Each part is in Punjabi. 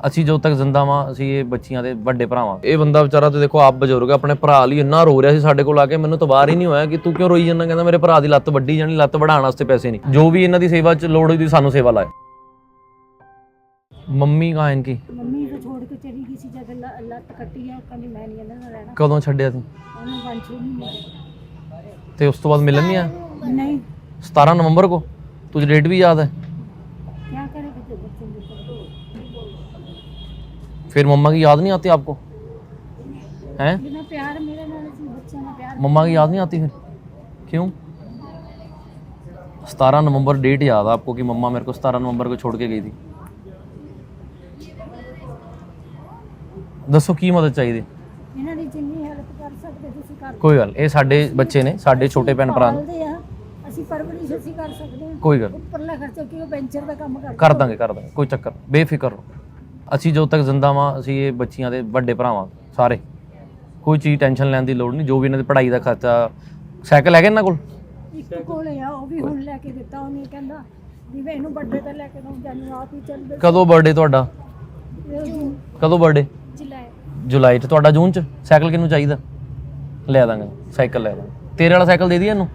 ਅਸੀਂ ਜਦੋਂ ਤੱਕ ਜ਼ਿੰਦਾ ਵਾਂ ਅਸੀਂ ਇਹ ਬੱਚੀਆਂ ਦੇ ਵੱਡੇ ਭਰਾਵਾਂ ਇਹ ਬੰਦਾ ਵਿਚਾਰਾ ਤੇ ਦੇਖੋ ਆਪ ਬਜ਼ੁਰਗ ਆਪਣੇ ਭਰਾ ਲਈ ਇੰਨਾ ਰੋ ਰਿਹਾ ਸੀ ਸਾਡੇ ਕੋਲ ਆ ਕੇ ਮੈਨੂੰ ਤਵਾਰ ਹੀ ਨਹੀਂ ਹੋਇਆ ਕਿ ਤੂੰ ਕਿਉਂ ਰੋਈ ਜਾਂਦਾ? ਕਹਿੰਦਾ ਮੇਰੇ ਭਰਾ ਦੀ ਲੱਤ ਵੱਡੀ ਜਾਣੀ ਲੱਤ ਵੜਾਉਣ ਵਾਸਤੇ ਪੈਸੇ ਨਹੀਂ। ਜੋ ਵੀ ਇਹਨਾਂ ਦੀ ਸੇਵਾ 'ਚ ਲੋੜ ਹੋਈ ਸਾਨੂੰ ਸੇਵਾ ਲਾਏ ਮੰਮੀ ਕਾ ਇਨਕੀ ਮੰਮੀ ਨੂੰ ਛੋੜ ਕੇ ਚਲੀ ਗਈ ਸੀ ਜਦ ਲੱਤ ਕੱਟੀ ਹੈ ਕਹਿੰਦੀ ਮੈਂ ਨਹੀਂ ਇਹਨਾਂ ਨਾਲ ਰਹਿਣਾ। ਕਦੋਂ ਛੱਡਿਆ ਸੀ ਉਹਨੂੰ ਪੰਜ ਛੇ ਮਹੀਨੇ ਤੇ ਉਸ ਤੋਂ ਬਾਅਦ ਮਿਲਣ ਨਹੀਂ ਆਇਆ? ਨਹੀਂ। 17 ਨਵੰਬਰ ਕੋ? ਤੁਝ ਡੇਟ ਵੀ ਯਾਦ ਹੈ? फिर मम्मा की याद नहीं आती आपको हैं बिना प्यार मेरे नाल सी बच्चे ने प्यार मम्मा की याद नहीं आती फिर क्यों सतारह नवंबर डेट याद है आपको कि मम्मा मेरे को सतारह नवंबर को छोड़ के गई थी ਦੱਸੋ ਕੀ ਮਦਦ ਚਾਹੀਦੀ ਇਹਨਾਂ ਦੀ ਜਿੰਨੀ ਹੈਲਪ ਕਰ ਸਕਦੇ ਤੁਸੀਂ ਕਰ ਕੋਈ ਗੱਲ ਇਹ ਸਾਡੇ ਬੱਚੇ ਨੇ ਸਾਡੇ ਛੋਟੇ ਭੈਣ ਭਰਾ ਨੇ ਪਾਲਦੇ ਆ ਅਸੀਂ ਪਰਵਰਿਸ਼ ਅਸੀਂ ਕਰ ਸਕਦੇ ਹਾਂ ਕੋਈ ਗੱਲ ਉੱਪਰਲਾ ਖਰਚਾ ਕਿ ਉਹ ਵੈਂਚਰ ਦਾ ਕੰਮ ਕਰਦੇ ਕਰ ਦਾਂਗੇ ਕਰ ਦਾਂਗੇ ਕੋਈ ਚੱਕਰ ਨਹੀਂ, ਬੇਫਿਕਰ ਰਹੋ ਅਸੀਂ ਜਦੋਂ ਤੱਕ ਜ਼ਿੰਦਾ ਵਾਂ ਅਸੀਂ ਇਹ ਬੱਚੀਆਂ ਦੇ ਵੱਡੇ ਭਰਾਵਾਂ ਸਾਰੇ। ਕੋਈ ਚੀਜ਼ ਟੈਨਸ਼ਨ ਲੈਣ ਦੀ ਲੋੜ ਨਹੀਂ ਜੋ ਵੀ ਇਹਨਾਂ ਦੀ ਪੜ੍ਹਾਈ ਦਾ ਖਰਚਾ ਸਾਈਕਲ ਹੈਗੇ ਇਹਨਾਂ ਕੋਲ? ਇੱਕ ਕੋਲੇ ਆ ਉਹ ਵੀ ਹੁਣ ਲੈ ਕੇ ਦਿੱਤਾ ਉਹਨੇ ਕਹਿੰਦਾ ਵੀ ਮੈਂ ਇਹਨੂੰ ਵੱਡੇ ਤੇ ਲੈ ਕੇ ਦਊਂ ਜਾਨੂੰ ਆਪ ਹੀ ਚੱਲ ਬਸ ਕਦੋਂ ਬਰਥਡੇ ਤੁਹਾਡਾ? ਕਦੋਂ ਬਰਥਡੇ ਜੁਲਾਈ। ਜੁਲਾਈ 'ਚ ਤੁਹਾਡਾ ਜੂਨ 'ਚ? ਸਾਈਕਲ ਕਿਹਨੂੰ ਚਾਹੀਦਾ? ਲੈ ਦਾਂਗੇ ਸਾਈਕਲ ਲੈ ਦਾਂਗੇ। ਤੇਰੇ ਵਾਲਾ ਸਾਈਕਲ ਦੇ ਦਈਏ ਇਹਨੂੰ?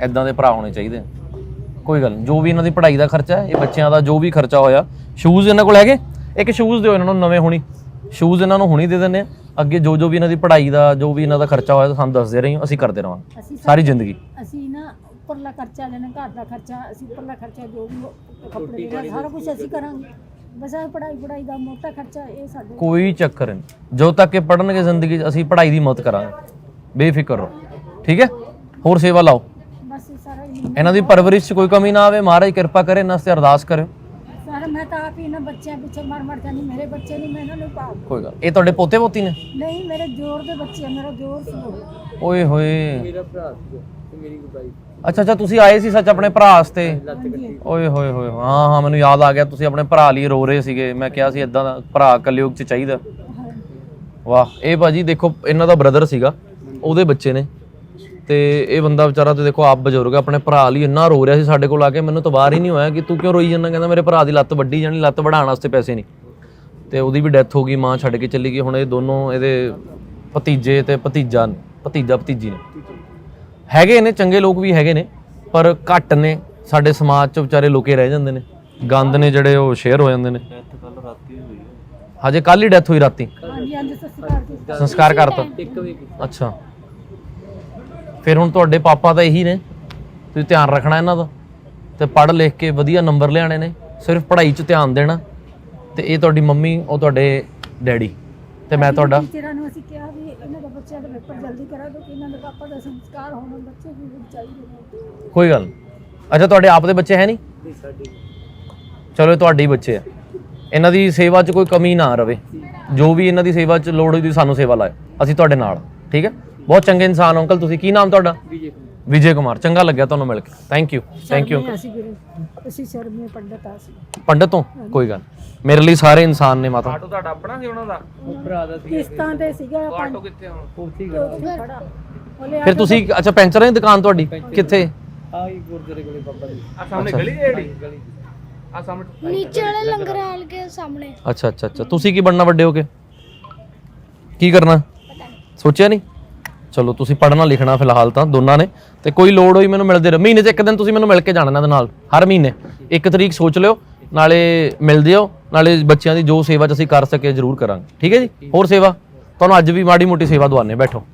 ਐਦਾਂ ਦੇ ਭਰਾ ਹੋਣੇ ਚਾਹੀਦੇ। ਕੋਈ ਗੱਲ ਨਹੀਂ ਜੋ ਵੀ ਇਹਨਾਂ ਦੀ ਪੜ੍ਹਾਈ ਦਾ ਖਰਚਾ ਹੈ ਇਹ ਬੱਚਿਆਂ ਦਾ ਜੋ ਵੀ ਖਰਚਾ ਹੋਇਆ ਸ਼ੂਜ਼ ਇਹਨਾਂ ਕੋਲ ਹੈਗੇ? ਇੱਕ ਸ਼ੂਜ਼ ਦਿਓ ਇਹਨਾਂ ਨੂੰ ਨਵੇਂ ਹੁਣੀ। ਸ਼ੂਜ਼ ਇਹਨਾਂ ਨੂੰ ਹੁਣੀ ਦੇ ਦਿੰਦੇ ਆ ਅੱਗੇ ਜੋ ਜੋ ਵੀ ਇਹਨਾਂ ਦੀ ਪੜ੍ਹਾਈ ਦਾ ਜੋ ਵੀ ਇਹਨਾਂ ਦਾ ਖਰਚਾ ਹੋਇਆ ਸਾਨੂੰ ਦੱਸਦੇ ਰਹੀਓ ਅਸੀਂ ਕਰਦੇ ਅਸੀਂ ਸਾਰੀ ਜ਼ਿੰਦਗੀ। ਅਸੀਂ ਨਾ ਉੱਪਰਲਾ ਖਰਚਾ ਲੈਣਾ ਘਰ ਦਾ ਖਰਚਾ ਅਸੀਂ ਉੱਪਰਲਾ ਖਰਚਾ ਜੋ ਵੀ ਉਹ ਕੱਪੜੇ ਦੇਣਾ ਸਾਰਾ ਕੁਝ ਅਸੀਂ ਕਰਾਂਗੇ। ਬਸ ਇਹ ਪੜਾਈ ਪੜਾਈ ਦਾ ਮੋਟਾ ਖਰਚਾ ਇਹ ਸਾਡੇ ਕੋਈ ਚੱਕਰ ਨਹੀਂ। ਜਦੋਂ ਤੱਕ ਇਹ ਪੜਨਗੇ ਜ਼ਿੰਦਗੀ 'ਚ ਅਸੀਂ ਪੜ੍ਹਾਈ ਦੀ ਮਦਦ ਕਰਾਂਗੇ। ਬੇਫਿਕਰ ਰਹੋ। ਠੀਕ ਹੈ? ਹੋਰ ਸੇਵਾ ਲਾਓ। ਬਸ ਇਹ ਸਾਰਾ ਹੀ ਇਹਨਾਂ ਦੀ ਪਰਵਰਿਸ਼ 'ਚ ਕੋਈ ਕਮੀ ਨਾ ਆਵੇ। ਮਹਾਰਾਜ ਕਿਰਪਾ ਕਰੇ ਇਹਨਾਂ ਅਰਦਾਸ ਕਰਿਓ। ਮੈਂ ਤਾਂ ਆਪ ਹੀ ਇਹਨਾਂ ਬੱਚਿਆਂ ਪਿੱਛੇ ਮਰ ਮਰ ਜਾਂਦੀ ਮੇਰੇ ਬੱਚੇ ਨਹੀਂ ਮੈਂ ਇਹਨਾਂ ਨੂੰ ਪਾਉ ਕੋਈ ਗੱਲ ਇਹ ਤੁਹਾਡੇ ਪੋਤੇ ਪੋਤੀ ਨੇ? ਨਹੀਂ ਮੇਰੇ ਜੋਰ ਦੇ ਬੱਚੇ ਆ, ਮੇਰਾ ਜੋਰ ਸੀ ਉਹ। ਓਏ ਹੋਏ। ਮੇਰਾ ਭਰਾ ਤੇ ਮੇਰੀ ਅੱਛਾ ਅੱਛਾ ਤੁਸੀਂ ਆਏ ਸੀ ਸੱਚ ਆਪਣੇ ਭਰਾ ਵਾਸਤੇ? ਓਏ ਹੋਏ ਹੋਏ ਹਾਂ ਹਾਂ ਮੈਨੂੰ ਯਾਦ ਆ ਗਿਆ ਤੁਸੀਂ ਆਪਣੇ ਭਰਾ ਲਈ ਰੋ ਰਹੇ ਸੀਗੇ। ਮੈਂ ਕਿਹਾ ਸੀ ਇਦਾਂ ਦਾ ਭਰਾ ਕਲਯੁਗ 'ਚ ਚਾਹੀਦਾ। ਵਾਹ ਇਹ ਭਾਜੀ ਦੇਖੋ ਇਹਨਾਂ ਦਾ ਬ੍ਰਦਰ ਸੀਗਾ ਉਹਦੇ ਬੱਚੇ ਨੇ। ਤੇ ਇਹ ਬੰਦਾ ਵਿਚਾਰਾ ਤੇ ਦੇਖੋ ਆਪ ਬਜ਼ੁਰਗ ਆ, ਆਪਣੇ ਭਰਾ ਲਈ ਇੰਨਾ ਰੋ ਰਿਹਾ ਸੀ ਸਾਡੇ ਕੋਲ ਆ ਕੇ ਮੈਨੂੰ ਤਬਾਰ ਹੀ ਨਹੀਂ ਹੋਇਆ ਕਿ ਤੂੰ ਕਿਉਂ ਰੋਈ ਜਾਂਦਾ? ਕਹਿੰਦਾ ਮੇਰੇ ਭਰਾ ਦੀ ਲੱਤ ਵੱਡੀ ਜਾਣੀ ਲੱਤ ਵਢਾਉਣ ਵਾਸਤੇ ਪੈਸੇ ਨਹੀਂ। ਤੇ ਉਹਦੀ ਵੀ ਡੈਥ ਹੋ ਗਈ ਮਾਂ ਛੱਡ ਕੇ ਚਲੀ ਗਈ ਹੁਣ ਇਹ ਦੋਨੋਂ ਇਹਦੇ ਭਤੀਜੇ ਤੇ ਭਤੀਜਾ ਭਤੀਜਾ ਭਤੀਜੀ ਨੇ। ਹੈਗੇ ਨੇ ਚੰਗੇ ਲੋਕ ਵੀ ਹੈਗੇ ਨੇ ਪਰ ਘੱਟ ਨੇ ਸਾਡੇ ਸਮਾਜ 'ਚ ਵਿਚਾਰੇ ਲੋਕੇ ਰਹਿ ਜਾਂਦੇ ਨੇ। ਗੰਦ ਨੇ ਜਿਹੜੇ ਉਹ ਸ਼ੇਅਰ ਹੋ ਜਾਂਦੇ ਨੇ। ਹਜੇ ਕੱਲ ਹੀ ਡੈਥ ਹੋਈ ਰਾਤੀ। ਹਾਂਜੀ ਹਾਂਜੀ ਸਸਕਾਰ ਕੀਤਾ ਸੰਸਕਾਰ ਕਰਤਾ। ਅੱਛਾ। ਫਿਰ ਹੁਣ ਤੁਹਾਡੇ ਪਾਪਾ ਤਾਂ ਇਹੀ ਨੇ। ਤੁਸੀਂ ਧਿਆਨ ਰੱਖਣਾ ਇਹਨਾਂ ਦਾ। ਤੇ ਪੜ੍ਹ ਲਿਖ ਕੇ ਵਧੀਆ ਨੰਬਰ ਲਿਆਣੇ ਨੇ। ਸਿਰਫ ਪੜ੍ਹਾਈ 'ਚ ਧਿਆਨ ਦੇਣਾ। ਤੇ ਇਹ ਤੁਹਾਡੀ ਮੰਮੀ ਉਹ ਤੁਹਾਡੇ ਡੈਡੀ। ਤੇ ਮੈਂ ਤੁਹਾਡਾ ਟੀਚਰਾਂ ਨੂੰ ਅਸੀਂ ਕਿਹਾ ਵੀ ਇਹਨਾਂ ਦਾ ਬੱਚਿਆਂ ਦਾ ਪੇਪਰ ਜਲਦੀ ਕਰਾ ਦਿਓ ਕਿ ਇਹਨਾਂ ਦੇ ਪਾਪਾ ਦਾ ਸੰਸਕਾਰ ਹੋਣ ਬੱਚੇ ਵੀ ਚਾਹੀਦੇ ਨੇ। ਕੋਈ ਗੱਲ ਨਹੀਂ। ਅੱਛਾ ਤੁਹਾਡੇ ਆਪ ਦੇ ਬੱਚੇ ਹੈ ਨਹੀਂ? ਚਲੋ ਇਹ ਤੁਹਾਡੇ ਹੀ ਬੱਚੇ ਆ। ਇਹਨਾਂ ਦੀ ਸੇਵਾ 'ਚ ਕੋਈ ਕਮੀ ਨਾ ਰਵੇ। ਜੋ ਵੀ ਇਹਨਾਂ ਦੀ ਸੇਵਾ 'ਚ ਲੋੜ ਹੋਈ ਸਾਨੂੰ ਸੇਵਾ ਲਾਏ ਅਸੀਂ ਤੁਹਾਡੇ ਨਾਲ। ਠੀਕ ਹੈ? ਬਹੁਤ ਚੰਗੇ ਇਨਸਾਨ ਹੋ। ਅੰਕਲ ਤੁਸੀਂ ਕੀ ਨਾਮ ਤੁਹਾਡਾ? ਵਿਜੇ ਕੁਮਾਰ। ਚੰਗਾ ਲੱਗਿਆ ਤੁਹਾਨੂੰ ਮਿਲ ਕੇ। ਥੈਂਕ ਯੂ ਥੈਂਕ ਯੂ ਅਸੀਂ ਅਸੀਂ ਸ਼ਰਮੇ ਪੰਡਤ ਆ ਸੀ ਪੰਡਤ ਤੋਂ? ਕੋਈ ਗੱਲ ਮੇਰੇ ਲਈ ਸਾਰੇ ਇਨਸਾਨ ਨੇ ਮਾਤਾ। ਕਿਸ਼ਤਾਂ ਤੇ ਸੀਗਾ ਆਟੋ ਕਿੱਥੇ ਹੁਣ? ਖੜਾ। ਉਹਲੇ ਫਿਰ ਤੁਸੀਂ ਅੱਛਾ ਪੈਂਚਰਾਂ ਦੀ ਦੁਕਾਨ ਤੁਹਾਡੀ? ਕਿੱਥੇ? ਨੀਚੇ ਵਾਲੇ ਲੰਗਰ ਹਾਲ ਕੇ ਸਾਹਮਣੇ। ਅੱਛਾ ਅੱਛਾ ਅੱਛਾ। ਤੁਸੀਂ ਕੀ ਬਣਨਾ ਵੱਡੇ ਹੋ ਕੇ? ਕੀ ਕਰਨਾ? ਸੋਚਿਆ ਨਹੀਂ ਚਲੋ ਤੁਸੀਂ ਪੜ੍ਹਨਾ ਲਿਖਣਾ ਫਿਲਹਾਲ ਤਾਂ ਦੋਨਾਂ ਨੇ ਤੇ ਕੋਈ ਲੋੜ ਹੋਈ ਮੈਨੂੰ ਮਿਲਦੇ ਰਹੋ। ਮਹੀਨੇ 'ਚ ਇੱਕ ਦਿਨ ਤੁਸੀਂ ਮੈਨੂੰ ਮਿਲ ਕੇ ਜਾਣਾ ਇਹਨਾਂ ਦੇ ਨਾਲ, ਹਰ ਮਹੀਨੇ। ਇੱਕ ਤਰੀਕ ਸੋਚ ਲਿਓ, ਨਾਲੇ ਮਿਲਦੇ ਹੋ, ਨਾਲੇ ਬੱਚਿਆਂ ਦੀ ਜੋ ਸੇਵਾ 'ਚ ਅਸੀਂ ਕਰ ਸਕੇ ਜ਼ਰੂਰ ਕਰਾਂਗੇ। ਠੀਕ ਹੈ ਜੀ? ਹੋਰ ਸੇਵਾ? ਤੁਹਾਨੂੰ ਅੱਜ ਵੀ ਮਾੜੀ ਮੋਟੀ ਸੇਵਾ ਦਵਾਨੇ ਬੈਠੋ।